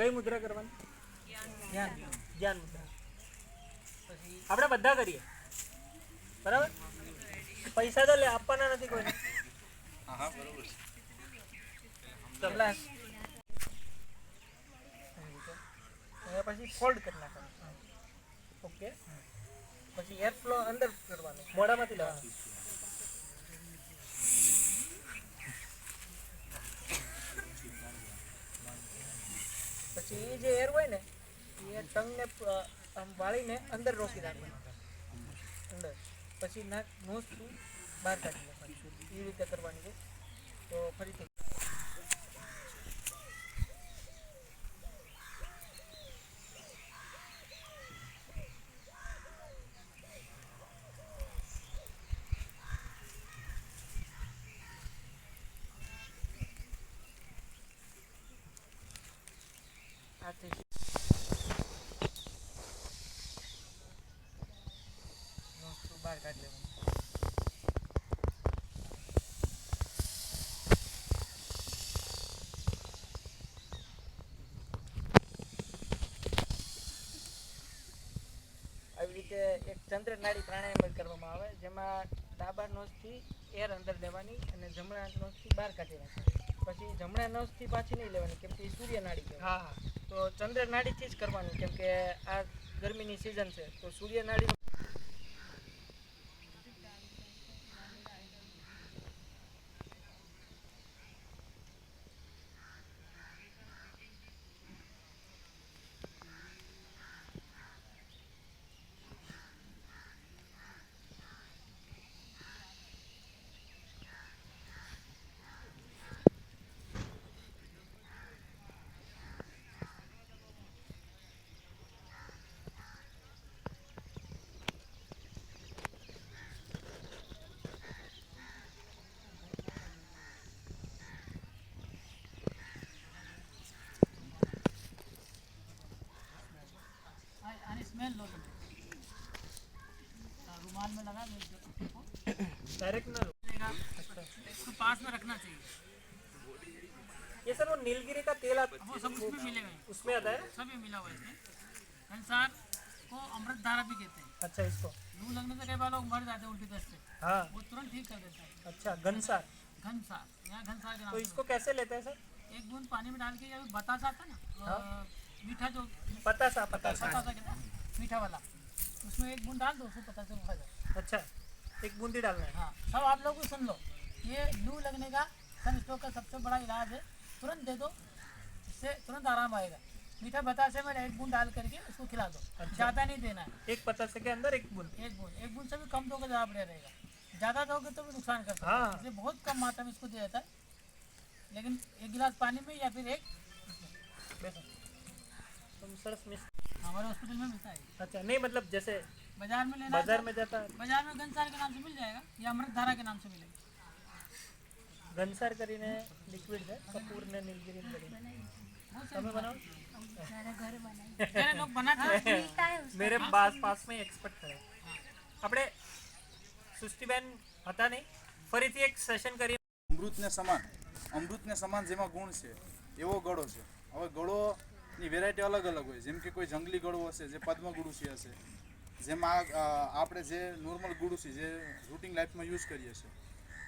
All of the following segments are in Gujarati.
કઈ મુદ્રા કરવાની? ધ્યાન ધ્યાન મુદ્રા. આપણે બધા કરીએ. બરાબર? પૈસા તો આપવાના નથી કોઈને. હા બરોબર છે પ્લસ પછી ફોલ્ડ કરી નાખવાનું. ઓકે? પછી એર ફ્લો અંદર કરવાનું. મોઢામાંથી લેવાનું. એ જે એર હોય ને એ ટંગને આમ વાળીને અંદર રોકી રાખવાનું અંદર. પછી નાક નોઝ બહાર કાઢી નાખવાની. એ રીતે કરવાની છે. તો ફરીથી થઈ બહાર કાઢી રીતે એક ચંદ્ર નાડી પ્રાણાયામ કરવામાં આવે, જેમાં ડાબા નોઝથી એર અંદર લેવાની અને જમણા નોઝથી બહાર કાઢી નાખવાની. પછી જમણા નોઝથી પાછી નહીં લેવાની, કેમ કે એ સૂર્ય નાડી કહેવાય. હા હા. તો ચંદ્ર નાડીથી જ કરવાનું કેમ કે આ ગરમીની સિઝન છે તો સૂર્ય નાડી लो हाँ, रुमाल में लगा डायरेक्ट ना इसको पास में रखना चाहिए। ये सर वो नीलगिरी का तेल वो सब उसमें मिलेगा। उसमें आता है? सभी मिला हुआ है इसमें। कंसार को अमृत धारा भी कहते हैं। अच्छा इसको? लू लगने से कई बार लोग मर जाते हैं उल्टी दस्त से। हाँ। वो तुरंत ठीक कर देता है। अच्छा घनसार। घनसार। यहाँ घनसार के तो नाम से। इसको कैसे लेते हैं सर? एक बूंद पानी में डाल के या बतासा आता है ना मीठा जो पता सा पता सा बतासा। कहते हैं मीठा वाला उसमें एक बूंद डाल दो उसको पता से रुका जाए अच्छा एक बूंदी डालना है? हाँ सब आप लोग सुन लो। ये लू लगने का सन स्ट्रोक का सबसे बड़ा इलाज है। तुरंत दे दो इससे तुरंत आराम आएगा। मीठा बतासे में एक बूंद डाल करके उसको खिला दो। ज़्यादा नहीं देना है। एक पतासे के अंदर एक बूंद। एक बूंद एक बूंद से भी कम दोगे ज़्यादा बढ़िया रहेगा। ज़्यादा दोगे तो भी नुकसान कर सकता हाँ। है। इसलिए बहुत कम मात्रा में इसको दिया जाता है। लेकिन एक गिलास पानी में या फिर एक बेसन तुम सरस मिस हमारे हॉस्पिटल में मिलता है अच्छा नहीं मतलब जैसे बाजार में लेना है बाजार में जाता तो बाजार में घनसार के नाम से मिल जाएगा या अमृत धारा के नाम से मिलेगा ઘનસાર કરીને લિક્વિડ છે કપૂર ને નીલગિરી ને કરીને. बहुत से તમે બનાવો मेरे लोग बनाते हैं મેરે પાસ પાસ में એક્સપર્ટ કરે આપણે સૃષ્ટિબેન હતા નહીં ફરીથી એક સેશન કરી અમૃતને સમાન અમૃતને સમાન જેમાં ગુણ છે એવો ગળો છે હવે ગળોની વેરાયટી અલગ અલગ હોય. જેમ કે કોઈ જંગલી ગળો હશે જે પદ્મ ગુડુસી હશે જેમાં આપણે જે નોર્મલ ગુડુસી જે રૂટિંગ લાઈફમાં યુઝ કરીએ છીએ.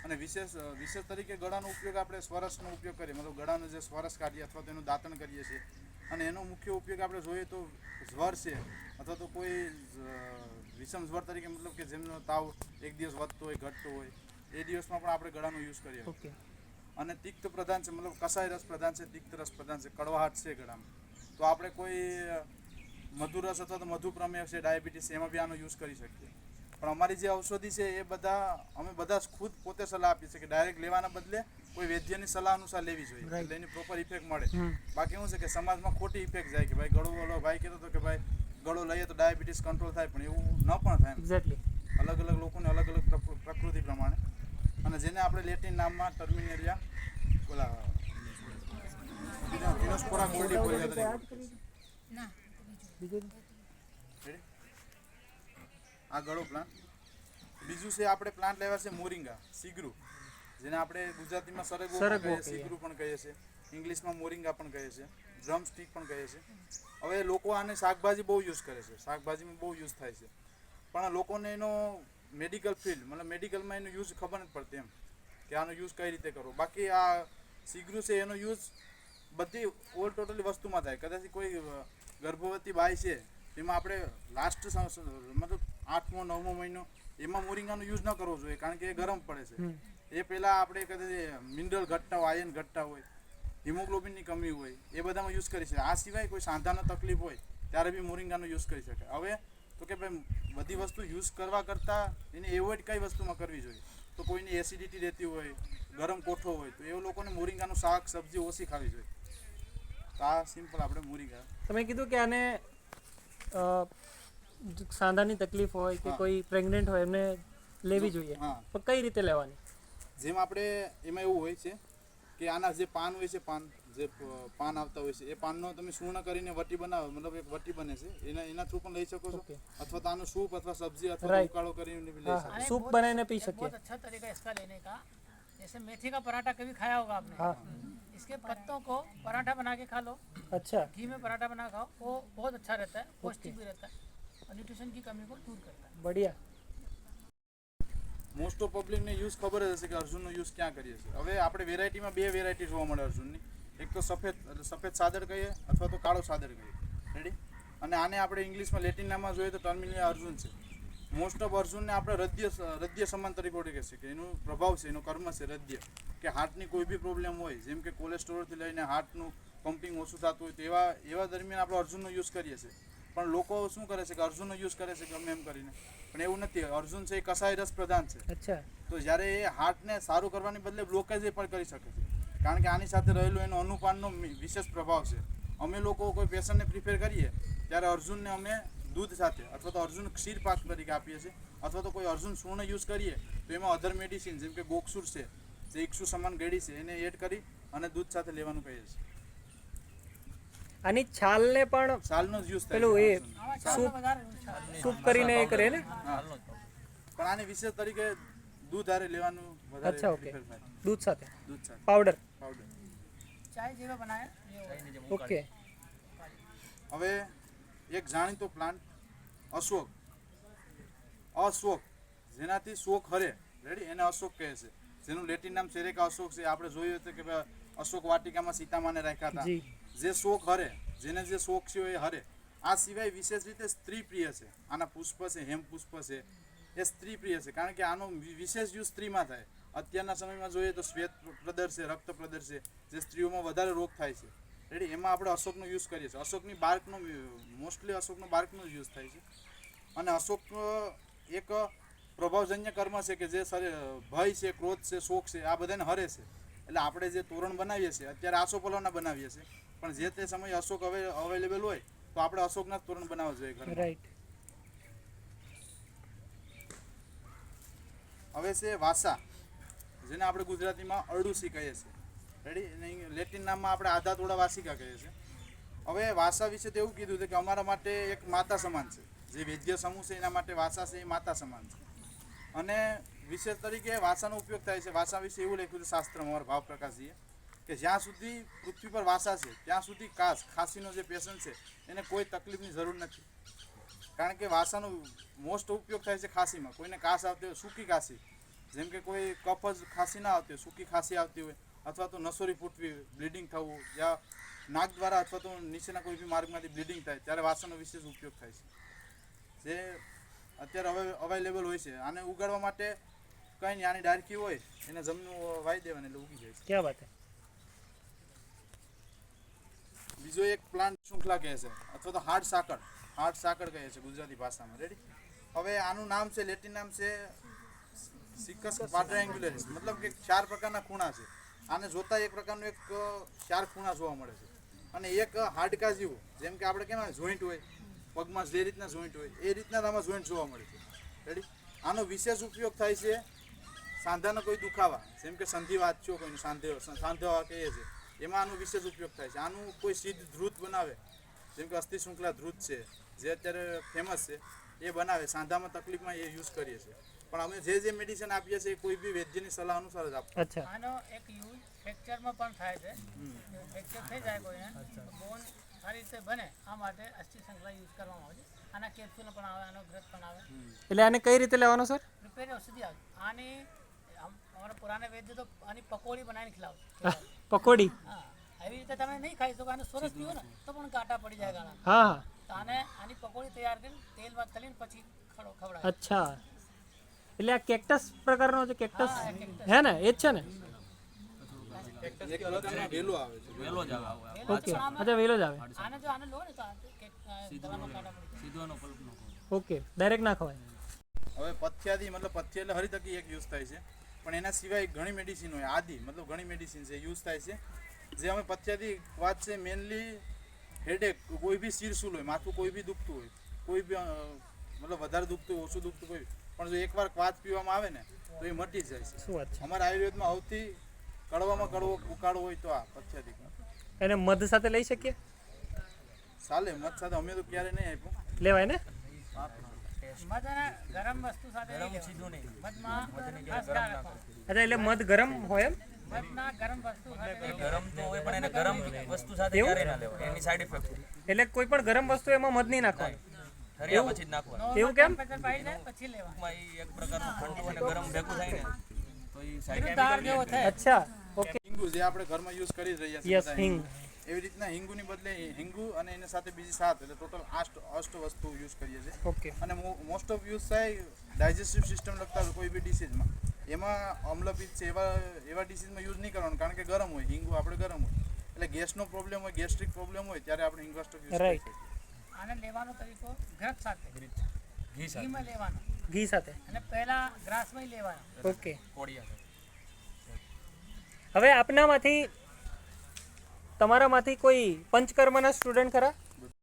અને વિશેષ વિશેષ તરીકે ગળાનો ઉપયોગ આપણે સ્વરસનો ઉપયોગ કરીએ. મતલબ ગળાનો જે સ્વરસ કાઢીએ અથવા તો એનું દાંતણ કરીએ છીએ. અને એનો મુખ્ય ઉપયોગ આપણે જોઈએ તો જ્વર છે અથવા તો કોઈ વિષમ જ્વર તરીકે મતલબ કે જેમનો તાવ એક દિવસ વધતો હોય ઘટતો હોય એ દિવસમાં પણ આપણે ગળાનો યુઝ કરીએ. અને તિક્ત પ્રધાન છે મતલબ કસાય રસ પ્રધાન છે તિક્ત રસ પ્રધાન છે કડવાહટ છે ગળામાં. તો આપણે કોઈ મધુરસ અથવા તો મધુ પ્રમેય છે ડાયાબિટીસ એમાં બી આનો યુઝ કરી શકીએ. પણ અમારી જે ઔષધિ છે એ બધા અમે બધા ખુદ પોતે સલાહ આપીએ છીએ કે ડાયરેક્ટ લેવાના બદલે કોઈ વૈદ્યની સલાહ અનુસાર લેવી જોઈએ એટલે એની પ્રોપર ઇફેક્ટ મળે. બાકી શું છે કે સમાજમાં ખોટી ઇફેક્ટ જાય કે ભાઈ ગળો ઓલો ભાઈ કહેતો હતો કે ભાઈ ગળો લઈએ તો ડાયાબિટીસ કંટ્રોલ થાય પણ એવું ન પણ થાય. એક્ઝેક્ટલી અલગ અલગ લોકોને અલગ અલગ પ્રકૃ- પ્રકૃતિ પ્રમાણે. અને જેને આપણે લેટિન નામમાં ટર્મિનેરિયા ઓલા ડિનોસ્પોરા મોલ્ડિફોલિયા તરીકે ઓળખીએ છીએ. આ ગળો પ્લાન્ટ બીજું છે આપણે પ્લાન્ટ લેવા છે મોરિંગા સીગરું જેને આપણે ગુજરાતીમાં સરગવો પણ કહીએ કહીએ. પણ કહીએ છીએ. ઇંગ્લિશમાં મોરિંગા પણ કહીએ છીએ. ડ્રમ સ્ટીક પણ કહે છે હવે લોકો આને શાકભાજી બહુ યુઝ કરે છે. શાકભાજીમાં બહુ યુઝ થાય છે. પણ લોકોને એનો મેડિકલ ફિલ્ડ મતલબ મેડિકલમાં એનો યુઝ ખબર નથી પડતી એમ કે આનો યુઝ કઈ રીતે કરવો. બાકી આ સીગરું છે એનો યુઝ બધી ઓલ ટોટલી વસ્તુમાં થાય. કદાચ કોઈ ગર્ભવતી બાઈ છે એમાં આપણે લાસ્ટ મતલબ આઠમો નવમો મહિનો એમાં મોરિંગાનો યુઝ ન કરવો જોઈએ કારણ કે એ ગરમ પડે છે. એ પહેલાં આપણે કદાચ મિનરલ ઘટતા હોય આયન ઘટતા હોય હિમોગ્લોબિનની કમી હોય એ બધામાં યુઝ કરી શકાય. આ સિવાય કોઈ સાંધાનો તકલીફ હોય ત્યારે બી મોરિંગાનો યુઝ કરી શકાય. હવે તો કે ભાઈ બધી વસ્તુ યુઝ કરવા કરતાં એને એવોઇડ કઈ વસ્તુમાં કરવી જોઈએ? તો કોઈની એસિડિટી રહેતી હોય ગરમ કોઠો હોય તો એ લોકોને મોરિંગાનું શાક સબ્જી ઓછી ખાવી જોઈએ. તો આ સિમ્પલ આપણે મોરિંગા તમે કીધું કે આને અ, સાંધાની તકલીફ હોય કે હા. કોઈ પ્રેગ્નેન્ટ હોય એમને લેવી જોઈએ હા પણ કઈ રીતે લેવાની જેમ આપણે એમાં એવું હોય છે કે આના જે પાન હોય છે પાન જે પ- પાન આવતા હોય છે એ પાનનો તમે સૂર્ણ કરીને વટી બનાવો મતલબ એક વટી બને છે એના એના થ્રુ પણ લઈ શકો છો Okay. અથવા તો આનું સૂપ અથવા સબ્જી અથવા તો Right. ઉકાળો કરીને બી લઈ હા, શકો હા. अरे सूप बहुत- बनाने पी एक सकते बहुत अच्छा तरीका है इसका लेने का जैसे मेथी का पराठा कभी खाया होगा आपने हाँ इसके पत्तों को पराठा बना के खा लो अच्छा घी में पराठा बना खाओ वो बहुत अच्छा रहता है पौष्टिक भी रहता है और न्यूट्रिशन की कमी को दूर करता है बढ़िया મોસ્ટ ઓફ પબ્લિકને યુઝ ખબર જ હશે કે અર્જુનનો યુઝ ક્યાં કરીએ છીએ હવે આપણે વેરાયટીમાં બે વેરાયટી જોવા મળે અર્જુનની એક તો સફેદ એટલે સફેદ સાદર કહીએ અથવા તો કાળો સાદર કહીએ રેડી અને આને આપણે ઇંગ્લિશમાં લેટિન નામમાં જોઈએ તો ટર્મિનલ અર્જુન છે મોસ્ટ ઓફ અર્જુનને આપણે હૃદય હૃદય સમાન તરીકે ઓળખે છે કે એનું પ્રભાવ છે એનો કર્મ છે હૃદય કે હાર્ટની કોઈ બી પ્રોબ્લેમ હોય જેમ કે કોલેસ્ટ્રોલથી લઈને હાર્ટનું પમ્પિંગ ઓછું થતું હોય તેવા એવા દરમિયાન આપણે અર્જુનનો યુઝ કરીએ છીએ. પણ લોકો શું કરે છે કે અર્જુનનો યુઝ કરે છે ગમે એમ કરીને. પણ એવું નથી. અર્જુન છે એ કસાય રસ પ્રધાન છે. તો જ્યારે એ હાર્ટને સારું કરવાની બદલે બ્લોકેજ પણ કરી શકે છે. કારણ કે આની સાથે રહેલો એનો અનુપાનનો વિશેષ પ્રભાવ છે. અમે લોકો કોઈ પેશન્ટને પ્રિફેર કરીએ ત્યારે અર્જુનને અમે દૂધ સાથે અથવા તો અર્જુન ક્ષીર પાક તરીકે આપીએ છીએ. અથવા તો કોઈ અર્જુન સૂર્ણ યુઝ કરીએ તો એમાં અધર મેડિસિન જેમ કે ગોકસુર છે જે ઇક્ષુ સમાન ગળી છે એને એડ કરી અને દૂધ સાથે લેવાનું કહીએ છીએ. આની છાલને પણ છાલનો જ યુઝ પેલું એ સૂપ સૂપ કરીને એ કરે ને? પણ આને વિશેષ તરીકે દૂધ હારે લેવાનું વધારે અચ્છા ઓકે. દૂધ સાથે? દૂધ સાથે. પાવડર પાવડર ચાય જેવા બનાયા ઓકે. હવે એક જાણીતો પ્લાન્ટ અશોક. અશોક. જેનાથી શોક હરે. રેડી એને અશોક કહે છે. જેનું લેટિન નામ સેરેકા અશોક છે આપણે જોયું હતું કે અશોક વાટિકામાં સીતામાને રાખ્યા હતા. જે. શોક હરે જેને જે શોક છે એ હરે. આ સિવાય વિશેષ રીતે સ્ત્રી પ્રિય છે. આના પુષ્પ છે હેમ પુષ્પ છે એ સ્ત્રી પ્રિય છે. કારણ કે આનો વિશેષ યુઝ સ્ત્રીમાં થાય. અત્યારના સમયમાં જોઈએ તો શ્વેત પ્રદર છે રક્ત પ્રદર છે જે સ્ત્રીઓમાં વધારે રોગ થાય છે. રેડી એમાં આપણે અશોકનો યુઝ કરીએ છીએ. અશોકની બાર્કનો મોસ્ટલી અશોકનો બાર્કનો યુઝ થાય છે. અને અશોક એક પ્રભાવજન્ય કર્મ છે કે જે ભય છે ક્રોધ છે શોખ છે આ બધાને હરે છે. એટલે આપણે જે તોરણ બનાવીએ છીએ અત્યારે આસોપલોના બનાવીએ છીએ. પણ જે તે સમયે અશોક હવે અવેલેબલ હોય તો આપણે અશોકના જ તોરણ બનાવવા જોઈએ ઘરમાં. રાઈટ હવે છે વાસા જેને આપણે ગુજરાતીમાં અરડુસી કહીએ છીએ. રેડી લેટિન નામમાં આપણે આધા તોડા વાસિકા કહીએ છીએ. હવે વાસા વિશે તો એવું કીધું છે કે અમારા માટે એક માતા સમાન છે. જે વૈદ્ય સમૂહ છે એના માટે વાસા છે એ માતા સમાન છે. અને વિશેષ તરીકે વાસાનો ઉપયોગ થાય છે. વાસા વિશે એવું લખ્યું છે શાસ્ત્રમાં ભાવ પ્રકાશજીએ કે જ્યાં સુધી પૃથ્વી પર વાસા છે, ત્યાં સુધી કાસ, ખાંસીનો જે પેશન્ટ છે, એને કોઈ તકલીફની જરૂર નથી. કારણ કે વાસાનો મોસ્ટ ઉપયોગ થાય છે ખાંસીમાં. કોઈને કાસ આવતી હોય, સૂકી ખાંસી. જેમ કે કોઈ કફ જ ખાંસી ના આવતી હોય, સૂકી ખાંસી આવતી હોય, અથવા તો નસોરી ફૂટવી, બ્લીડિંગ થવું, યા નાક દ્વારા અથવા તો નીચેના કોઈ બી માર્ગમાંથી બ્લીડિંગ થાય, ત્યારે વાસાનો વિશેષ ઉપયોગ થાય છે. જે અત્યારે હવે અવેલેબલ હોય છે. આને ઉગાડવા માટે કંઈ નહીં આની ડાળખી હોય એને જમનું વાવી દેવાની એટલે ઉગી જાય છે. ક્યાં વાત બીજો એક પ્લાન્ટ શૃંખલા કહે છે અથવા તો હાર્ડ સાકર. હાર્ડ સાકર કહે છે ગુજરાતી ભાષામાં. રેડી હવે આનું નામ છે લેટિન નામ છે સિકસ ક્વાડ્રાન્ગ્યુલરિસ મતલબ કે ચાર પ્રકારના ખૂણા છે. આને જોતા એક પ્રકારનું એક ચાર ખૂણા જોવા મળે છે. અને એક હાડકા જેવું જેમ કે આપણે કેમ જોઈન્ટ હોય. પગમાં જે રીતના જોઈન્ટ હોય એ રીતના આમાં જોઈન્ટ જોવા મળે છે. રેડી આનો વિશેષ ઉપયોગ થાય છે સાંધાનો કોઈ દુખાવા. જેમ કે સંધિવાત છો કોઈનું સાંધે સાંધવા કહીએ છે એમાં આનો વિશેષ ઉપયોગ થાય છે. આનું કોઈ સિદ્ધ ધ્રુત બનાવે જેમ કે અસ્થિ શૃંખલા ધ્રુત છે જે અત્યારે ફેમસ છે એ બનાવે. સાંધામાં તકલીફમાં એ યુઝ કરીએ છીએ. પણ અમે જે જે મેડિસિન આપીએ છીએ એ કોઈ બી વૈદ્યની સલાહ અનુસાર જ આપીએ. અચ્છા. આનો એક યુઝ ફ્રેક્ચરમાં પણ થાય છે. ફ્રેક્ચર થઈ જાય કોઈને બોન સારી રીતે બને આ માટે અસ્થિ યુઝ કરવામાં આવે છે આના કેપ્સ્યુલ પણ આવે આનો ગ્રત પણ આવે. એટલે આને કઈ રીતે લેવાનો સર પ્રિપેર ઔષધિ આવે. આની અમારા પુરાને વૈદ્ય તો આની પકોડી બનાવીને ખીલાવે. પકોડી? હા. એવી રીતે તમે નહીં ખાઈ શકો આને સરસ પીવો ને તો પણ કાંટા પડી જાય ગાળા હા હા. તો આને આની પકોડી તૈયાર કરીને તેલમાં તળીને પછી ખડો ખવડાવે. અચ્છા. એટલે આ કેક્ટસ પ્રકારનો જે કેક્ટસ હા, ને એ જ છે ને? વેલો આવે છે વેલો જ ઓકે. પણ અચ્છા વેલો જ આવે. આને જો આને લો ને તો આ કે અ, ગળામાં કાંટા પડી જાય. ઓકે. ડાયરેક્ટ ના ખવાય. હવે પથ્યાદી મતલબ પથ્ય એટલે હરિતકી એક યુઝ થાય છે. પણ એના સિવાય ઘણી મેડિસિન હોય. આદિ મતલબ ઘણી મેડિસિન છે યુઝ થાય છે. જે અમે પથ્યાથી વાત છે મેનલી હેડેક કોઈ બી સિરસુલ હોય માથું કોઈ બી દુખતું હોય કોઈ બી મતલબ વધારે દુખતું હોય ઓછું દુખતું હોય પણ જો એકવાર ક્વાથ પીવામાં આવે ને તો એ મટી જાય છે. છે? અમારા આયુર્વેદમાં સૌથી કડવામાં કડવો ઉકાળો હોય તો આ પથ્યાદી એને મધ સાથે લઈ શકીએ? ચાલે મત સાથે અમે તો ક્યારે નહીં આપ્યું. લેવાય ને? મધ. અચ્છા એટલે મધ ગરમ હોય એમ? મધના ગરમ વસ્તુ સાથે નહીં ગરમ તો હોય પણ એને ગરમ વસ્તુ સાથે એવું? ક્યારેય ના લેવાય. એની સાઈડ ઇફેક્ટ એટલે કોઈ પણ ગરમ વસ્તુ એમાં મધ નહીં નાખવાનું? ઠર્યા પછી જ નાખવાનું. એવું કેમ? પછી લેવાનું એક પ્રકારનું ઠંડુ અને ગરમ ભેગું થાય ને તો એ સાઈડ થાય. અચ્છા. હિંગુ જે આપણે ઘરમાં યુઝ કરી રહ્યા છીએ યસ હિંગ. એવી રીતના હિંગુની બદલે હિંગુ અને એની સાથે બીજી સાત એટલે ટોટલ આઠ અષ્ટ વસ્તુ યુઝ કરીએ છીએ. ઓકે અને મોસ્ટ ઓફ યુઝ થાય ડાયજેસ્ટિવ સિસ્ટમ લગતા કોઈ બી ડિસીઝમાં એમાં અમ્લપિત છે એવા એવા ડિસીઝમાં યુઝ નહીં કરવાનું કારણ કે ગરમ હોય હિંગુ આપણે ગરમ હોય. એટલે ગેસનો પ્રોબ્લેમ હોય ગેસ્ટ્રિક પ્રોબ્લેમ હોય ત્યારે આપણે હિંગવાસ્ટક યુઝ કરીએ Right. છીએ. આને લેવાનો તરીકો ઘરત સાથે. ઘી સાથે. લેવાનો. ઘી સાથે. અને પહેલા ગ્રાસમાં લેવાનો. ઓકે કોળિયા હવે આપનામાંથી તમારામાંથી કોઈ પંચકર્મના સ્ટુડન્ટ ખરા?